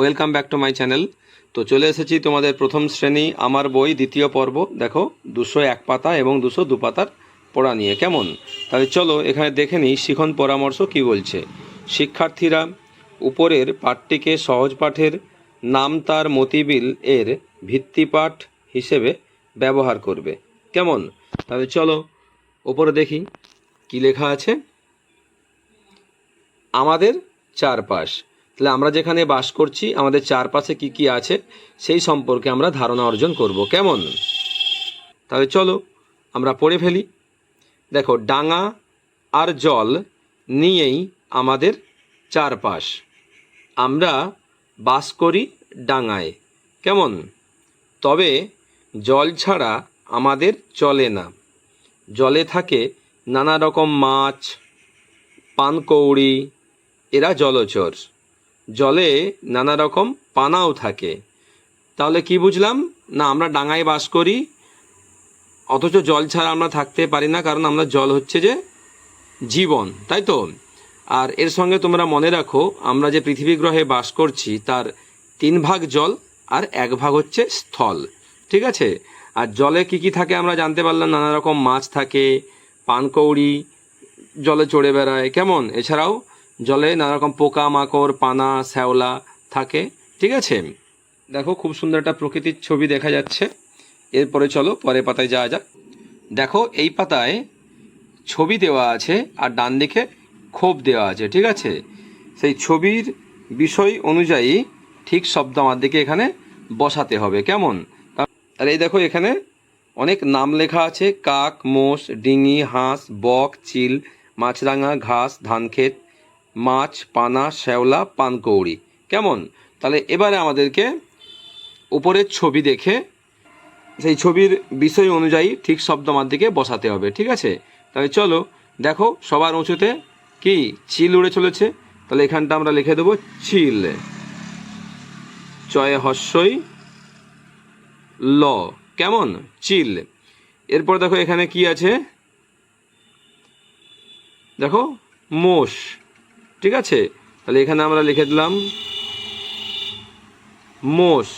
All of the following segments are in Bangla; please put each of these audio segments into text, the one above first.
Welcome back to my channel. তো চলে এসেছি তোমাদের প্রথম শ্রেণি, আমার বই, দ্বিতীয় পর্ব। দেখো, দুশো এক পাতা এবং দুশো দু পাতার পড়া নিয়ে। কেমন? তাহলে চলো, এখানে দেখে নিই শিখন পরামর্শ কি বলছে। শিক্ষার্থীরা, উপরের পাঠটিকে সহজ পাঠের নাম তার মতিবিল এর ভিত্তিপাঠ হিসেবে ব্যবহার করবে। কেমন? তাহলে চলো ওপরে দেখি কি লেখা আছে। আমাদের চারপাশ। তাহলে আমরা যেখানে বাস করছি, আমাদের চারপাশে কি কি আছে, সেই সম্পর্কে আমরা ধারণা অর্জন করব। কেমন? তাহলে চলো, আমরা পড়ে ফেলি। দেখো, ডাঙা আর জল নিয়েই আমাদের চারপাশ। আমরা বাস করি ডাঙায়। কেমন? তবে জল ছাড়া আমাদের চলে না। জলে থাকে নানা রকম মাছ, পানকৌড়ি, এরা জলচর। জলে নানা রকম পানাও থাকে। তাহলে কি বুঝলাম? না, আমরা ডাঙায় বাস করি, অথচ জল ছাড়া আমরা থাকতে পারি না, কারণ আমরা জল হচ্ছে যে জীবন, তাই তো? আর এর সঙ্গে তোমরা মনে রাখো, আমরা যে পৃথিবী গ্রহে বাস করছি, তার তিন ভাগ জল আর এক ভাগ হচ্ছে স্থল, ঠিক আছে? আর জলে কি কি থাকে আমরা জানতে পারলাম, নানা রকম মাছ থাকে, পানকৌড়ি, জলে চড়ে বেড়ায়, কেমন? এছাড়াও জলে নানা রকম পোকা মাকড় পানা, শ্যাওলা থাকে, ঠিক আছে? দেখো খুব সুন্দর একটা প্রকৃতির ছবি দেখা যাচ্ছে। এরপরে চলো পরের পাতায় যাওয়া যাক। দেখো এই পাতায় ছবি দেওয়া আছে আর ডান দিকে ক্ষোভ দেওয়া আছে, ঠিক আছে? সেই ছবির বিষয় অনুযায়ী ঠিক শব্দ আমার দিকে এখানে বসাতে হবে, কেমন? আর এই দেখো এখানে অনেক নাম লেখা আছে, কাক, মোষ, ডিঙি, হাঁস, বক, চিল, মাছরাঙা, ঘাস, ধানক্ষেত মাছ, পানা, শ্যাওলা, পানকৌড়ি। কেমন? তাহলে এবারে আমাদেরকে উপরের ছবি দেখে, সেই ছবির বিষয় অনুযায়ী ঠিক শব্দ আমার দিকে বসাতে হবে, ঠিক আছে? তাহলে চলো, দেখো, সবার উঁচুতে কি? চিল উড়ে চলেছে। তাহলে এখানটা আমরা লিখে দেবো চিল। চয়ে হস্যই ল। কেমন? চিল। এরপর দেখো এখানে কি আছে? দেখো, মোষ। ঠিক আছে? তাহলে এখানে আমরা লিখে দিলাম, মোষ,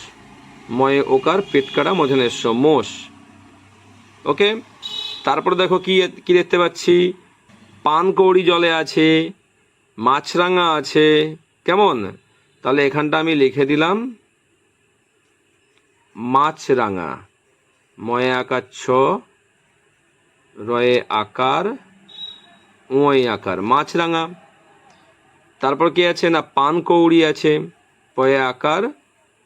ময়ে ওকার পেট কাটা মধনেশ্ব মোষ। ওকে? তারপরে দেখো কি কি দেখতে পাচ্ছি? পানকৌড়ি জলে আছে, মাছরাঙা আছে, কেমন? তাহলে এখানটা আমি লিখে দিলাম, মাছরাঙা। ময়ে আকার ছ, রয়ে আকার ওয় আকার। মাছরাঙা। তারপর কি আছে? না পানকৌড়ি আছে। পয়ে আকার,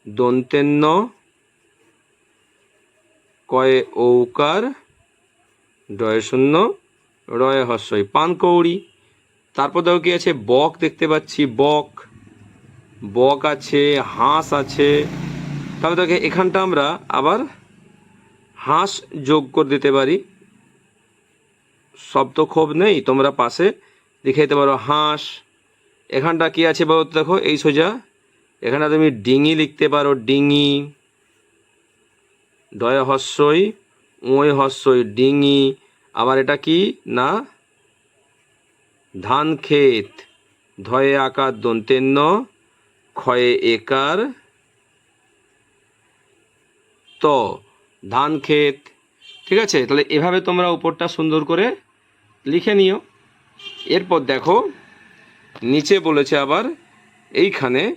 দন্তেন্ন। কয়ে ঔকার, ডয় শূন্য। রয়ে হস্যই পানকৌড়ি তারপর দেখো কি আছে? বক দেখতে পাচ্ছি, বক। বক আছে, হাঁস আছে। তাহলে দেখে এখানটা আমরা আবার হাঁস যোগ করে দিতে পারি। শব্দ ক্ষোভ নেই, তোমরা পাশে লিখে দিতে পারো, হাঁস। এখানটা কি আছে বলো দেখো? এই সোজা। এখানে তুমি ডিঙি লিখতে পারো, ডিঙি। ডয় হস্যই ওয় হস্যই, ডিঙি। আবার এটা কি? না? ধান ক্ষেত। ধয়ে আকার দন্তেন্ন, ক্ষয়ে একার। ত, ধান ক্ষেত। ঠিক আছে? তাহলে এভাবে তোমরা উপরটা সুন্দর করে লিখে নিও। এরপর দেখো নিচে বলেছে আবার, এইখানে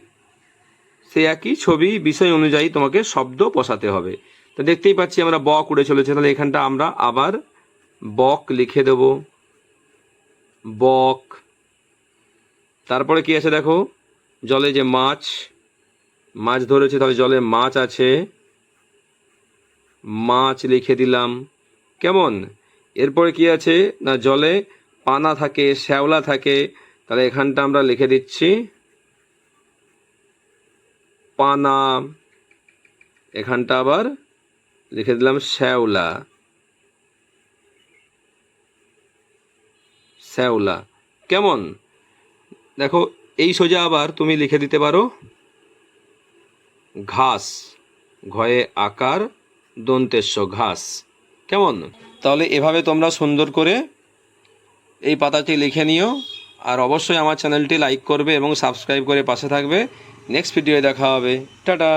সে একই ছবি, বিষয় অনুযায়ী তোমাকে শব্দ বসাতে হবে। তো দেখতেই পাচ্ছি আমরা বক উড়ে চলেছে, তাহলে এখানটা আমরা আবার বক লিখে দেব। বক। তারপরে কি আছে দেখো? জলে যে মাছ মাছ ধরেছে, তাহলে জলে মাছ আছে। মাছ লিখে দিলাম। কেমন? এরপরে কি আছে? না, জলে পানা থাকে, শ্যাওলা থাকে তাহলে এখানটা আমরা লিখে দিচ্ছি পানা। এখানটা আবার লিখে দিলাম শ্যাওলা। শ্যাওলা। কেমন? দেখো, এই সোজা আবার তুমি লিখে দিতে পারো। ঘাস। ঘয়ে আকার দন্তেশ্ব ঘাস। কেমন? তাহলে এভাবে তোমরা সুন্দর করে এই পাতাটি লিখে নিও। আর অবশ্যই আমার চ্যানেলটি লাইক করবে এবং সাবস্ক্রাইব করে পাশে থাকবে। নেক্সট ভিডিওয়ে দেখা হবে। টাটা!